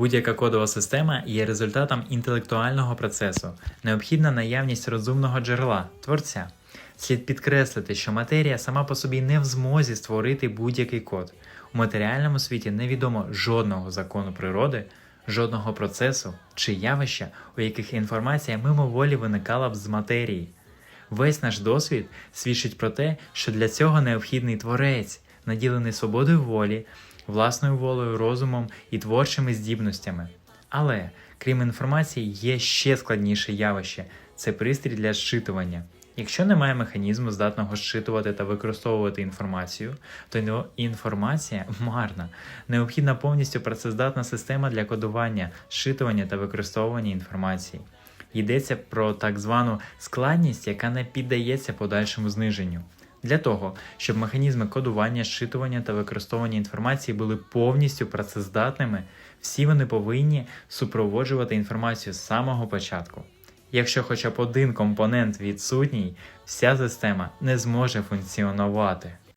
Будь-яка кодова система є результатом інтелектуального процесу, необхідна наявність розумного джерела, творця. Слід підкреслити, що матерія сама по собі не в змозі створити будь-який код. У матеріальному світі невідомо жодного закону природи, жодного процесу чи явища, у яких інформація мимоволі виникала б з матерії. Весь наш досвід свідчить про те, що для цього необхідний творець, наділений свободою волі, власною волею, розумом і творчими здібностями. Але, крім інформації, є ще складніше явище це пристрій для зчитування. Якщо немає механізму, здатного зчитувати та використовувати інформацію, то інформація марна. Необхідна повністю працездатна система для кодування, зчитування та використовування інформації. Йдеться про так звану складність, яка не піддається подальшому зниженню. Для того, щоб механізми кодування, зчитування та використовування інформації були повністю працездатними, всі вони повинні супроводжувати інформацію з самого початку. Якщо хоча б один компонент відсутній, вся система не зможе функціонувати.